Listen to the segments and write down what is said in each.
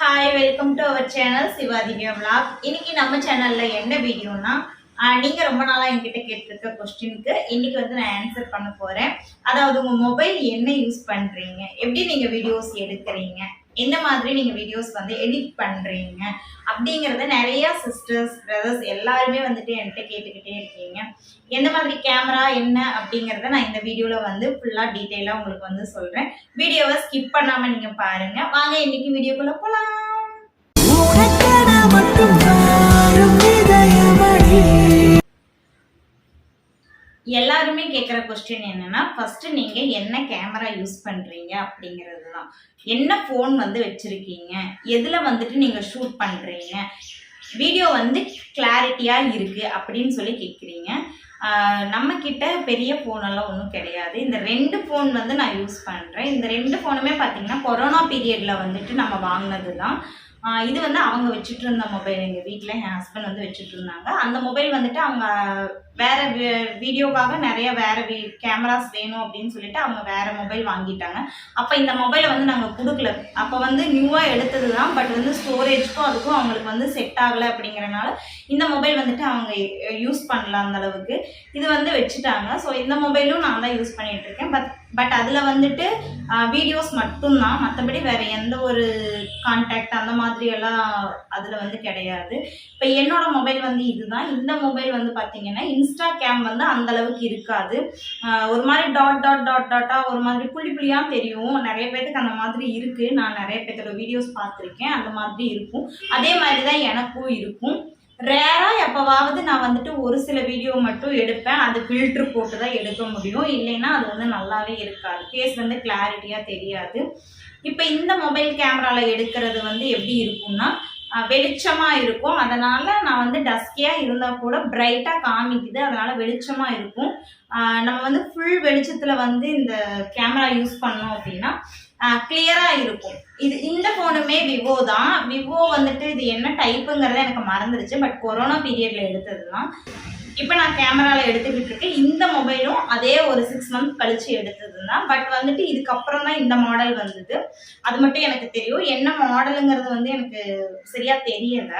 Hi welcome to our channel Sivadivya vlog இன்னைக்கு நம்ம சேனல்ல என்ன வீடியோனா நீங்க ரொம்ப நாளா என்கிட்ட கேட்டிருக்க கொஸ்டினுக்கு இன்னைக்கு வந்து நான் ஆன்சர் பண்ண போறேன். அதாவது உங்க மொபைல் என்ன யூஸ் பண்றீங்க? எப்படி நீங்க வீடியோஸ் எடுக்கிறீங்க? எந்த மாதிரி நீங்கள் வீடியோஸ் வந்து எடிட் பண்ணுறீங்க அப்படிங்கிறத நிறையா சிஸ்டர்ஸ் பிரதர்ஸ் எல்லாருமே வந்துட்டு என்கிட்ட கேட்டுக்கிட்டே இருக்கீங்க. எந்த மாதிரி கேமரா என்ன அப்படிங்கிறத நான் இந்த வீடியோவில் வந்து ஃபுல்லாக டீட்டெயிலாக உங்களுக்கு வந்து சொல்கிறேன் வீடியோவை ஸ்கிப் பண்ணாமல் நீங்கள் பாருங்கள் வாங்க இன்னைக்கு வீடியோக்குள்ளே போகலாம் எல்லாருமே கேட்குற கொஸ்டின் என்னன்னா ஃபர்ஸ்ட் நீங்க என்ன கேமரா யூஸ் பண்றீங்க அப்படிங்கிறது தான் என்ன ஃபோன் வந்து வச்சிருக்கீங்க? எதுல வந்துட்டு நீங்க ஷூட் பண்றீங்க? வீடியோ வந்து கிளாரிட்டியா இருக்கு அப்படின்னு சொல்லி கேட்குறீங்க நம்ம கிட்ட பெரிய ஃபோன் எல்லாம் ஒன்றும் கிடையாது. இந்த ரெண்டு ஃபோன் வந்து நான் யூஸ் பண்ணுறேன் இந்த ரெண்டு ஃபோனுமே பார்த்தீங்கன்னா கொரோனா பீரியட்ல வந்துட்டு நம்ம வாங்கினது தான் இது வந்து அவங்க வச்சுட்டு இருந்த மொபைல் எங்கள் வீட்டில் என் ஹஸ்பண்ட் வந்து வச்சுட்டு இருந்தாங்க அந்த மொபைல் வந்துட்டு அவங்க வேற வீடியோக்காக நிறைய வேற வீ கேமராஸ் வேணும் அப்படின்னு சொல்லிட்டு அவங்க வேற மொபைல் வாங்கிட்டாங்க. அப்போ இந்த மொபைலை வந்து நாங்கள் கொடுக்கல. அப்போ வந்து நியூவாக எடுத்தது தான் பட் வந்து ஸ்டோரேஜ்க்கும் அதுக்கும் அவங்களுக்கு வந்து செட் ஆகலை அப்படிங்கறனால இந்த மொபைல் வந்துட்டு அவங்க யூஸ் பண்ணல அந்த அளவுக்கு. இது வந்து வச்சுட்டாங்க. ஸோ இந்த மொபைலும் நான் தான் யூஸ் பண்ணிகிட்டு இருக்கேன் பட் பட் அதில் வந்துட்டு வீடியோஸ் மட்டும்தான். மற்றபடி வேறு எந்த ஒரு கான்டாக்ட் அந்த மாதிரி எல்லாம் அதில் வந்து கிடையாது. இப்போ என்னோடய மொபைல் வந்து இதுதான். இந்த மொபைல் வந்து பார்த்திங்கன்னா இன்ஸ்டா கேம் வந்து அந்த அளவுக்கு இருக்காது. ஒரு மாதிரி டாட் டாட் டாட் டாட்டாக ஒரு மாதிரி புள்ளி புள்ளியாக தெரியும். நிறைய பேர்த்துக்கு அந்த மாதிரி இருக்குது நான் நிறைய பேர்த்தோட வீடியோஸ் பார்த்துருக்கேன். அந்த மாதிரி இருக்கும். அதே மாதிரி தான் எனக்கும் இருக்கும். ரேராக எப்போவாவது நான் வந்துட்டு ஒரு சில வீடியோ மட்டும் எடுப்பேன். அது ஃபில்ட்ரு போட்டு தான் எடுக்க முடியும். இல்லைன்னா அது வந்து நல்லாவே இருக்காது. ஃபேஸ் வந்து கிளாரிட்டியாக தெரியாது. இப்போ இந்த மொபைல் கேமராவில் எடுக்கிறது வந்து எப்படி இருக்கும்னா வெளிச்சமாக இருக்கும். அதனால் நான் வந்து டஸ்கியாக இருந்தால் கூட பிரைட்டாக காமிக்குது. அதனால் வெளிச்சமாக இருக்கும். நம்ம வந்து ஃபுல் வெளிச்சத்தில் வந்து இந்த கேமரா யூஸ் பண்ணோம் அப்படின்னா கிளியரா இருக்கும். இது இந்த ஃபோனுமே விவோ தான். விவோ வந்துட்டு இது என்ன டைப்புங்கிறத எனக்கு மறந்துருச்சு. பட் கொரோனா பீரியட்ல எடுத்தது தான் இப்போ நான் கேமராவில் எடுத்துக்கிட்டு இருக்கேன் இந்த மொபைலும் அதே ஒரு சிக்ஸ் மந்த் கழிச்சு எடுத்தது தான் பட் வந்துட்டு இதுக்கப்புறம் தான் இந்த மாடல் வந்தது. அது மட்டும் எனக்கு தெரியும். என்ன மாடலுங்கிறது வந்து எனக்கு சரியா தெரியல.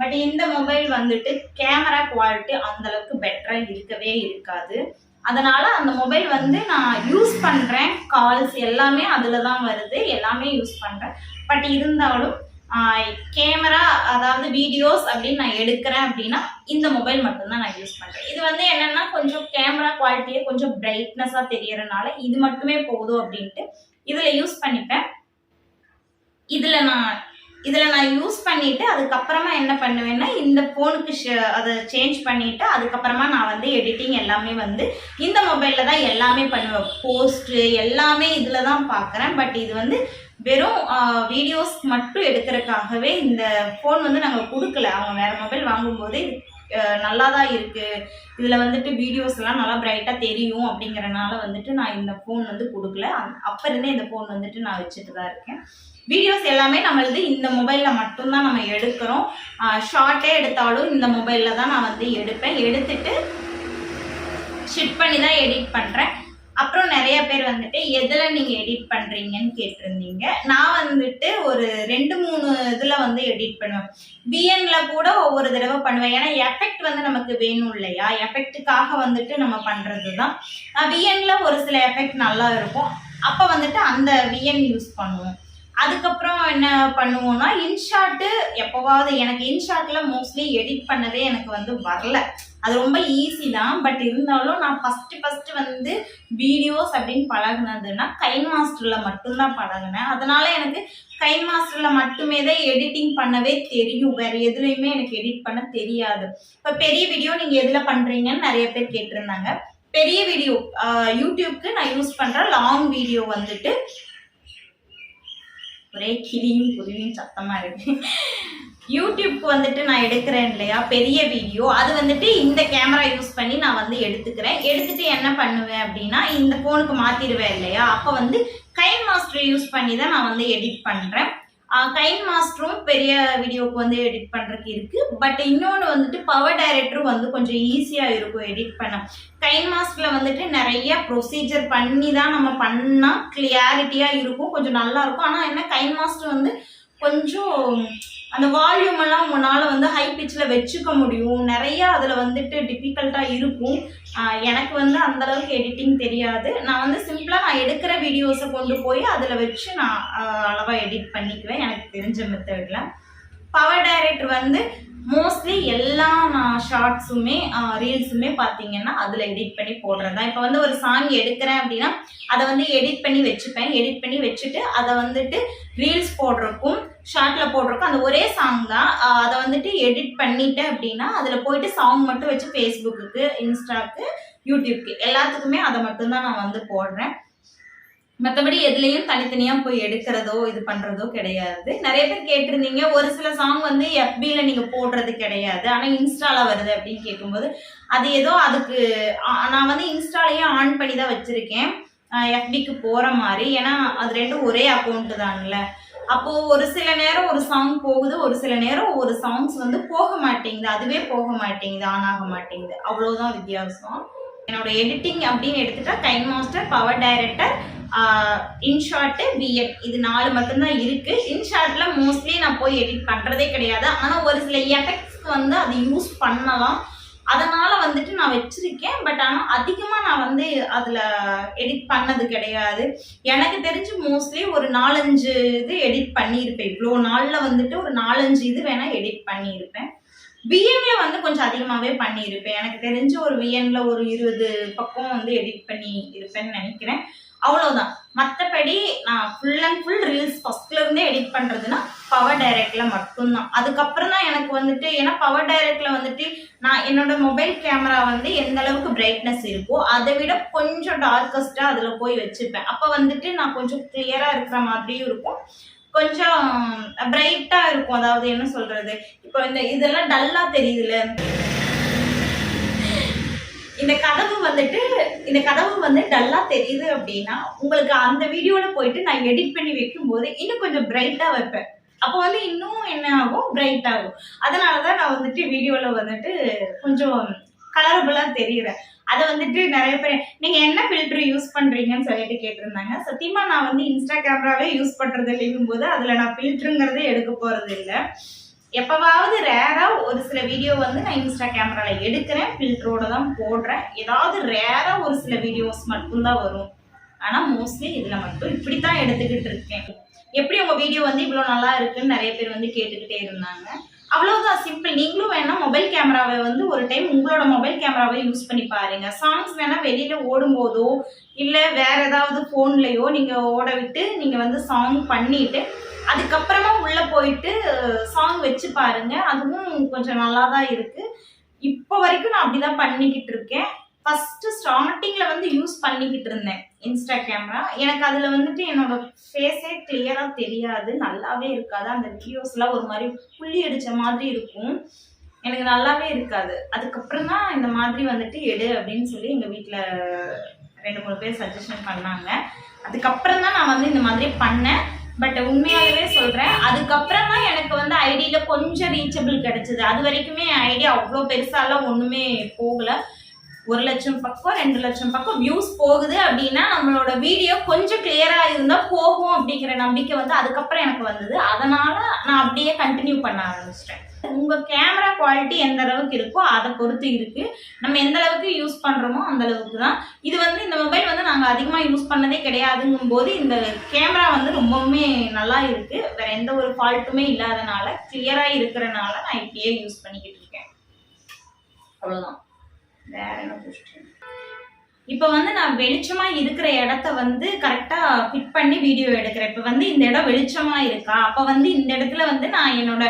பட் இந்த மொபைல் வந்துட்டு கேமரா குவாலிட்டி அந்த அளவுக்கு இருக்கவே இருக்காது. அதனால அந்த மொபைல் வந்து நான் யூஸ் பண்ணுறேன் கால்ஸ் எல்லாமே அதில் தான் வருது. எல்லாமே யூஸ் பண்ணுறேன் பட் இருந்தாலும் கேமரா அதாவது வீடியோஸ் அப்படின்னு நான் எடுக்கிறேன் அப்படின்னா இந்த மொபைல் மட்டும்தான் நான் யூஸ் பண்ணுறேன் இது வந்து என்னென்னா கொஞ்சம் கேமரா குவாலிட்டியே கொஞ்சம் பிரைட்னஸாக தெரியறனால இது மட்டுமே போதும் அப்படின்ட்டு இதில் யூஸ் பண்ணிப்பேன். இதில் நான் இதில் நான் யூஸ் பண்ணிவிட்டு அதுக்கப்புறமா என்ன பண்ணுவேன்னா இந்த ஃபோனுக்கு அதை சேஞ்ச் பண்ணிவிட்டு அதுக்கப்புறமா நான் வந்து எடிட்டிங் எல்லாமே வந்து இந்த மொபைலில் தான் எல்லாமே பண்ணுவேன். போஸ்ட்டு எல்லாமே இதில் தான் பார்க்குறேன் பட் இது வந்து வெறும் வீடியோஸ் மட்டும் எடுக்கிறதுக்காகவே இந்த ஃபோன் வந்து நாங்கள் கொடுக்கல. அவங்க வேறு மொபைல் வாங்கும்போது நல்லா தான் இருக்குது இதில் வந்துட்டு வீடியோஸ் எல்லாம் நல்லா பிரைட்டாக தெரியும் அப்படிங்கறனால வந்துட்டு நான் இந்த ஃபோன் வந்து கொடுக்கல. அந் அப்போ இருந்தே இந்த ஃபோன் வந்துட்டு நான் வச்சுட்டு தான் இருக்கேன். வீடியோஸ் எல்லாமே நம்மளது இந்த மொபைலில் மட்டும்தான் நம்ம எடுக்கிறோம். ஷார்ட்டே எடுத்தாலும் இந்த மொபைலில் தான் நான் வந்து எடுப்பேன். எடுத்துட்டு ஷிட் பண்ணி தான் எடிட் பண்ணுறேன் அப்புறம் நிறைய பேர் வந்துட்டு எதில் நீங்கள் எடிட் பண்ணுறீங்கன்னு கேட்டிருந்தீங்க. நான் வந்துட்டு ஒரு ரெண்டு மூணு இதில் வந்து எடிட் பண்ணுவேன். பிஎனில் கூட ஒவ்வொரு தடவை பண்ணுவேன். ஏன்னா எஃபெக்ட் வந்து நமக்கு வேணும் இல்லையா? எஃபெக்ட்டுக்காக வந்துட்டு நம்ம பண்ணுறது தான் பிஎனில் ஒரு சில எஃபெக்ட் நல்லா இருக்கும். அப்போ வந்துட்டு அந்த விஎன் யூஸ் பண்ணுவோம். அதுக்கப்புறம் என்ன பண்ணுவோம்னா இன்ஷாட்டு எப்போவாவது எனக்கு இன்ஷாட்ல மோஸ்ட்லி எடிட் பண்ணவே எனக்கு வந்து வரல. அது ரொம்ப ஈஸி தான். பட் இருந்தாலும் நான் ஃபஸ்ட்டு ஃபஸ்ட்டு வந்து வீடியோஸ் அப்படின்னு பழகுனதுன்னா கை மாஸ்டரில் மட்டும்தான் பழகினேன். அதனால எனக்கு கை மாஸ்டரில் மட்டுமே தான் எடிட்டிங் பண்ணவே தெரியும். வேறு எதுலையுமே எனக்கு எடிட் பண்ண தெரியாது. இப்போ பெரிய வீடியோ நீங்கள் எதில் பண்ணுறீங்கன்னு நிறைய பேர் கேட்டிருந்தாங்க. பெரிய வீடியோ யூடியூப்க்கு நான் யூஸ் பண்ணுற லாங் வீடியோ வந்துட்டு ஒரே கிளியும் குருவியும் சத்தமா இருக்கு. யூடியூப்க்கு வந்துட்டு நான் எடுக்கிறேன் இல்லையா? பெரிய வீடியோ. அது வந்துட்டு இந்த கேமரா யூஸ் பண்ணி நான் வந்து எடுத்துக்கிறேன். எடுத்துட்டு என்ன பண்ணுவேன் அப்படின்னா இந்த ஃபோனுக்கு மாத்திடுவேன் இல்லையா? அப்போ வந்து கைன் மாஸ்டர் யூஸ் பண்ணி தான் நான் வந்து எடிட் பண்றேன். கைன் மாஸ்டரும் பெரிய வீடியோக்கு வந்து எடிட் பண்ணுறதுக்கு இருக்கு. பட் இன்னொன்று வந்துட்டு பவர் டைரக்டரும் வந்து கொஞ்சம் ஈஸியாக இருக்கும் எடிட் பண்ண. கைன் மாஸ்டரில் வந்துட்டு நிறைய ப்ரொசீஜர் பண்ணி தான் நம்ம பண்ணால் கிளியாரிட்டியாக இருக்கும். கொஞ்சம் நல்லாயிருக்கும் ஆனால் என்ன கைன் மாஸ்டர் வந்து கொஞ்சம் அந்த வால்யூம் எல்லாம் உங்களால் வந்து ஹை பிச்சில் வச்சுக்க முடியும். நிறைய அதில் வந்துட்டு டிஃபிகல்ட்டாக இருக்கும். எனக்கு வந்து அந்தளவுக்கு எடிட்டிங் தெரியாது. நான் வந்து சிம்பிளாக நான் எடுக்கிற வீடியோஸை கொண்டு போய் அதில் வச்சு நான் அளவாக எடிட் பண்ணிக்குவேன். எனக்கு தெரிஞ்ச மெத்தடில் பவர் டைரக்டர் வந்து மோஸ்ட்லி எல்லா நான் ஷார்ட்ஸுமே ரீல்ஸுமே பார்த்தீங்கன்னா அதில் எடிட் பண்ணி போடுறது தான் இப்போ வந்து ஒரு சாங் எடுக்கிறேன் அப்படின்னா அதை வந்து எடிட் பண்ணி வச்சுப்பேன். எடிட் பண்ணி வச்சுட்டு அதை வந்துட்டு ரீல்ஸ் போடுறக்கும் ஷார்ட்டில் போடுறக்கும் அந்த ஒரே சாங் தான். அதை வந்துட்டு எடிட் பண்ணிட்டேன் அப்படின்னா அதில் போயிட்டு சாங் மட்டும் வச்சு ஃபேஸ்புக்கு இன்ஸ்டாக்கு யூடியூப்க்கு எல்லாத்துக்குமே அதை மட்டும்தான் நான் வந்து போடுறேன். மற்றபடி எதுலேயும் தனித்தனியாக போய் எடுக்கிறதோ இது பண்ணுறதோ கிடையாது. நிறைய பேர் கேட்டிருந்தீங்க. ஒரு சில சாங் வந்து எஃபியில் நீங்கள் போடுறது கிடையாது. ஆனால் இன்ஸ்டால வருது அப்படின்னு கேட்கும்போது அது ஏதோ அதுக்கு நான் வந்து இன்ஸ்டாலையே ஆன் பண்ணி தான் வச்சுருக்கேன். எஃபிக்கு போகிற மாதிரி. ஏன்னா அது ரெண்டும் ஒரே அக்கௌண்ட்டு தான்ல. அப்போது ஒரு சில நேரம் ஒரு சாங் போகுது ஒரு சில நேரம் ஒரு சாங்ஸ் வந்து போக மாட்டேங்குது. அதுவே போக மாட்டேங்குது ஆன் ஆக மாட்டேங்குது. அவ்வளோதான் வித்தியாசம். என்னோட எடிட்டிங் அப்படின்னு எடுத்துட்டா Kine master power director InShot BEd இது நாலு மட்டும்தான் இருக்கு. இன்ஷார்ட்ல மோஸ்ட்லி நான் போய் எடிட் பண்றதே கிடையாது. ஆனால் ஒரு சில எஃபெக்ட்ஸ்க்கு வந்து அது யூஸ் பண்ணலாம். அதனால வந்துட்டு நான் வச்சிருக்கேன். பட் ஆனால் அதிகமாக நான் வந்து அதில் எடிட் பண்ணது கிடையாது. எனக்கு தெரிஞ்சு மோஸ்ட்லி ஒரு நாலஞ்சு இது எடிட் பண்ணியிருப்பேன். இவ்வளோ நாளில் வந்துட்டு ஒரு நாலஞ்சு இது வேணால் எடிட் பண்ணியிருப்பேன். விஎன்ல வந்து கொஞ்சம் அதிகமாகவே பண்ணியிருப்பேன். எனக்கு தெரிஞ்ச ஒரு விஎன்ல ஒரு இருபது பக்கம் வந்து எடிட் பண்ணி இருப்பேன்னு நினைக்கிறேன். அவ்வளோதான் மற்றபடி நான் ஃபுல் அண்ட் ஃபுல் ரீல்ஸ் ஃபர்ஸ்ட்ல இருந்தே எடிட் பண்ணுறதுன்னா பவர் டைரக்ட்ல மட்டும்தான். அதுக்கப்புறம் தான் எனக்கு வந்துட்டு ஏன்னா பவர் டைரக்ட்ல வந்துட்டு நான் என்னோட மொபைல் கேமரா வந்து எந்த அளவுக்கு பிரைட்னஸ் இருக்கோ அதை விட கொஞ்சம் டார்க்கஸ்ட்டாக அதில் போய் வச்சுப்பேன். அப்போ வந்துட்டு நான் கொஞ்சம் கிளியராக இருக்கிற மாதிரியும் இருக்கும். கொஞ்சம் பிரைட்டாக இருக்கும். அதாவது என்ன சொல்றது? இப்போ இந்த இதெல்லாம் டல்லாக தெரியுதுல்ல? இந்த கதவு வந்துட்டு இந்த கதவு வந்து டல்லா தெரியுது அப்படின்னா உங்களுக்கு அந்த வீடியோல போயிட்டு நான் எடிட் பண்ணி வைக்கும்போது இன்னும் கொஞ்சம் பிரைட்டா வைப்பேன். அப்போ வந்து இன்னும் என்ன ஆகும்? பிரைட் ஆகும். அதனால தான் நான் வந்துட்டு வீடியோல வந்துட்டு கொஞ்சம் கலரபுளா தெரியுற. அதை வந்துட்டு நிறைய பேர் நீங்க என்ன ஃபில்டர் யூஸ் பண்றீங்கன்னு சொல்லிட்டு கேட்டிருந்தாங்க. சத்தியமா நான் வந்து இன்ஸ்டா கேமராவே யூஸ் பண்றது இல்லைங்கும் போது அதுல நான் ஃபில்டருங்கிறதே எடுக்க போறது இல்லை எப்பவாவது ரேரா ஒரு சில வீடியோ வந்து நான் இன்ஸ்டா கேமரால எடுக்கிறேன் ஃபில்டரோட தான் போடுறேன். ஏதாவது ரேரா ஒரு சில வீடியோஸ் மட்டும்தான் வரும். ஆனா மோஸ்ட்லி இதுல மட்டும் இப்படித்தான் எடுத்துக்கிட்டு இருக்கேன். எப்படி உங்க வீடியோ வந்து இவ்வளோ நல்லா இருக்குன்னு நிறைய பேர் வந்து கேட்டுக்கிட்டே இருந்தாங்க. அவ்வளவுதான் சிம்பிள் நீங்களும் வேணா மொபைல் கேமராவை வந்து ஒரு டைம் உங்களோட மொபைல் கேமராவை யூஸ் பண்ணி பாருங்க. சாங்ஸ் வேணா வெளியில ஓடும்போதோ இல்ல வேற ஏதாவது போன்லயோ நீங்க ஓட விட்டு நீங்க வந்து சாங் பண்ணிட்டு அதுக்கப்புறமா உள்ள போயிட்டு சாங் வச்சு பாருங்க. அதுவும் கொஞ்சம் நல்லா தான் இருக்கு. இப்போ வரைக்கும் நான் அப்படிதான் பண்ணிக்கிட்டு இருக்கேன். ஃபர்ஸ்ட் ஸ்டார்டிங்ல வந்து யூஸ் பண்ணிக்கிட்டு இருந்தேன் இன்ஸ்டா கேமரா எனக்கு அதுல வந்துட்டு என்னோட ஃபேஸே கிளியரா தெரியாது. நல்லாவே இருக்காது. அந்த வீடியோஸ்லாம் ஒரு மாதிரி புள்ளி அடிச்ச மாதிரி இருக்கும். எனக்கு நல்லாவே இருக்காது. அதுக்கப்புறம் தான் இந்த மாதிரி வந்துட்டு எடு அப்படின்னு சொல்லி எங்க வீட்டில் ரெண்டு மூணு பேர் சஜஷன் பண்ணாங்க. அதுக்கப்புறம் தான் நான் வந்து இந்த மாதிரி பண்ணேன். பட் உண்மையாகவே சொல்றேன் அதுக்கப்புறம் தான் எனக்கு வந்து ஐடியில கொஞ்சம் ரீச்சபிள் கிடைச்சது. அது வரைக்குமே ஐடியா அவ்வளோ பெருசாலாம் ஒண்ணுமே போகல. ஒரு லட்சம் பக்கம் ரெண்டு லட்சம் பக்கம் வியூஸ் போகுது அப்படின்னா நம்மளோட வீடியோ கொஞ்சம் கிளியரா இருந்தா போகும் அப்படிங்கிற நம்பிக்கை வந்து அதுக்கப்புறம் எனக்கு வந்தது. அதனால நான் அப்படியே கண்டினியூ பண்ண ஆரம்பிச்சிட்டேன். உங்க கேமரா குவாலிட்டி எந்த அளவுக்கு இருக்கோ அதை பொறுத்து இருக்கு. நம்ம எந்த அளவுக்கு யூஸ் பண்றோமோ அந்த அளவுக்கு தான். இது வந்து இந்த மொபைல் வந்து நாங்க அதிகமா யூஸ் பண்ணதே கிடையாதுங்கும் போது இந்த கேமரா வந்து ரொம்பவுமே நல்லா இருக்கு. வேற எந்த ஒரு ஃபால்ட்டுமே இல்லாதனால கிளியரா இருக்கிறனால நான் இப்படியே யூஸ் பண்ணிக்கிட்டு இருக்கேன். அவ்வளவுதான். வேற என்ன கொஸ்டின் இப்போ வந்து நான் வெளிச்சமா இருக்கிற இடத்த வந்து கரெக்டா ஃபிட் பண்ணி வீடியோ எடுக்கிறேன். இப்போ வந்து இந்த இடம் வெளிச்சமா இருக்கா? அப்போ வந்து இந்த இடத்துல வந்து நான் என்னோட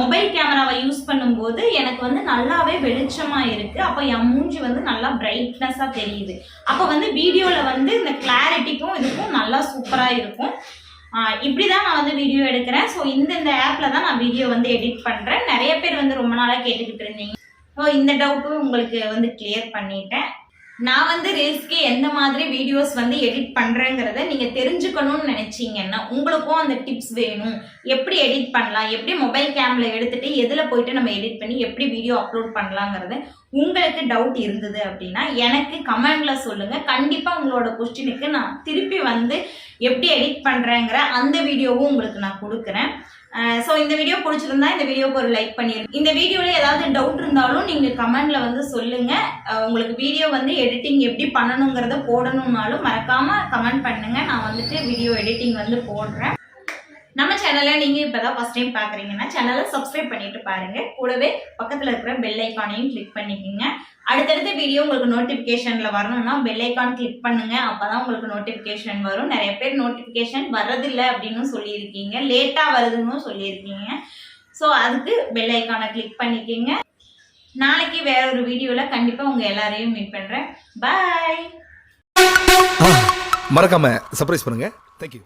மொபைல் கேமராவை யூஸ் பண்ணும்போது எனக்கு வந்து நல்லாவே வெளிச்சமா இருக்கு. அப்போ என் மூஞ்சி வந்து நல்லா பிரைட்னஸா தெரியுது. அப்போ வந்து வீடியோல வந்து இந்த கிளாரிட்டிக்கும் இதுக்கும் நல்லா சூப்பரா இருக்கும். இப்படி இப்படிதான் நான் வந்து வீடியோ எடுக்கிறேன். ஸோ இந்த இந்த ஆப்ல தான் நான் வீடியோ வந்து எடிட் பண்றேன். நிறைய பேர் வந்து ரொம்ப நாளா கேட்டுக்கிட்டு இருந்தீங்க. ஸோ இந்த டவுட்டும் உங்களுக்கு வந்து கிளியர் பண்ணிட்டேன். நான் வந்து ரீல்ஸ்க்கு எந்த மாதிரி வீடியோஸ் வந்து எடிட் பண்ணுறேங்கிறத நீங்கள் தெரிஞ்சுக்கணும்னு நினச்சிங்கன்னா உங்களுக்கும் அந்த டிப்ஸ் வேணும். எப்படி எடிட் பண்ணலாம்? எப்படி மொபைல் கேமில் எடுத்துகிட்டு எதில் போயிட்டு நம்ம எடிட் பண்ணி எப்படி வீடியோ அப்லோட் பண்ணலாங்கிறத உங்களுக்கு டவுட் இருந்தது அப்படின்னா எனக்கு கமெண்டில் சொல்லுங்கள் கண்டிப்பாக உங்களோட கொஸ்டினுக்கு நான் திருப்பி வந்து எப்படி எடிட் பண்ணுறேங்கிற அந்த வீடியோவும் உங்களுக்கு நான் கொடுக்குறேன். ஸோ இந்த வீடியோ பிடிச்சிருந்தா இந்த வீடியோக்கு ஒரு லைக் பண்ணிடுங்க இந்த வீடியோவில் ஏதாவது டவுட் இருந்தாலும் நீங்கள் கமெண்டில் வந்து சொல்லுங்கள் உங்களுக்கு வீடியோ வந்து எடிட்டிங் எப்படி பண்ணணுங்கிறத போடணும்னாலும் மறக்காமல் கமெண்ட் பண்ணுங்கள் நான் வந்துட்டு வீடியோ எடிட்டிங் வந்து போடுறேன். நம்ம சேனலை இப்போ தான் ஃபர்ஸ்ட் டைம் பார்க்குறீங்கன்னா சேனலை சப்ஸ்கிரைப் பண்ணிட்டு பாருங்கள் கூடவே பக்கத்தில் இருக்கிற பெல் ஐக்கானையும் கிளிக் பண்ணிக்கோங்க. அடுத்தடுத்த வீடியோ உங்களுக்கு நோட்டிஃபிகேஷனில் வரணும்னா பெல் ஐக்கான் கிளிக் அப்போ தான் உங்களுக்கு நோட்டிஃபிகேஷன் வரும். நிறைய பேர் நோட்டிஃபிகேஷன் வர்றதில்லை அப்படின்னு சொல்லியிருக்கீங்க. லேட்டாக வருதுன்னு சொல்லியிருக்கீங்க. ஸோ அதுக்கு பெல் ஐக்கானை கிளிக் பண்ணிக்கோங்க. நாளைக்கு வேற ஒரு வீடியோவில் கண்டிப்பாக உங்கள் எல்லாரையும் மீட் பண்ணுறேன் பாய் மறக்காம சர்ப்ரைஸ் பண்ணுங்க. தேங்க்யூ